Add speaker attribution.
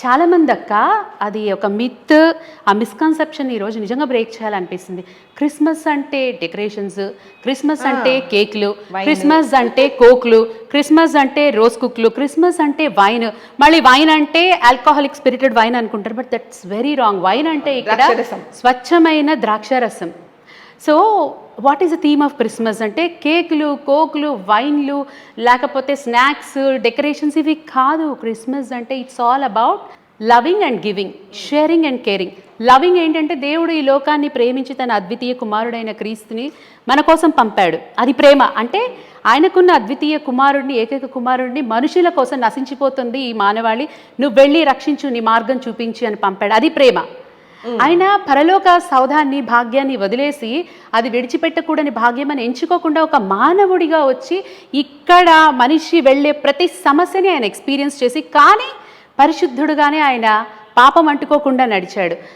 Speaker 1: చాలామంది అక్క అది ఒక మిత్ ఆ మిస్కన్సెప్షన్ ఈరోజు నిజంగా బ్రేక్ చేయాలనిపిస్తుంది. క్రిస్మస్ అంటే డెకరేషన్స్ క్రిస్మస్ అంటే కేక్లు క్రిస్మస్ అంటే కోక్లు క్రిస్మస్ అంటే రోజ్ కుక్లు క్రిస్మస్ అంటే వైన్ మళ్ళీ వైన్ అంటే ఆల్కహాలిక్ స్పిరిటెడ్ వైన్ అనుకుంటారు but that's very wrong wine అంటే ఇక్కడ. స్వచ్ఛమైన ద్రాక్షారసం. So what is the theme of Christmas అంటే కేకులు కోకులు వైన్లు లేకపోతే స్నాక్స్ డెకరేషన్స్ ఇవి కాదు. క్రిస్మస్ అంటే it's all about loving and giving sharing and caring loving ఏంటంటే దేవుడు ఈ లోకాన్ని ప్రేమించి తన అద్వితీయ కుమారుడైన క్రీస్తుని మన కోసం పంపాడు. అది ప్రేమ. అంటే ఆయనకున్న అద్వితీయ కుమారుడిని ఏకైక కుమారుడిని మనుషుల కోసం నశించిపోతుంది ఈ మానవాళి. నువ్వు వెళ్ళి రక్షించు నీ మార్గం చూపించి అని పంపాడు. అది ప్రేమ. ఆయన పరలోక సౌధాన్ని భాగ్యాన్ని వదిలేసి అది విడిచిపెట్టకూడని భాగ్యం అని ఎంచుకోకుండా ఒక మానవుడిగా వచ్చి ఇక్కడ మనిషి వెళ్ళే ప్రతి సమస్యని ఆయన ఎక్స్పీరియన్స్ చేసి కానీ పరిశుద్ధుడుగానే ఆయన పాపం అంటుకోకుండా నడిచాడు.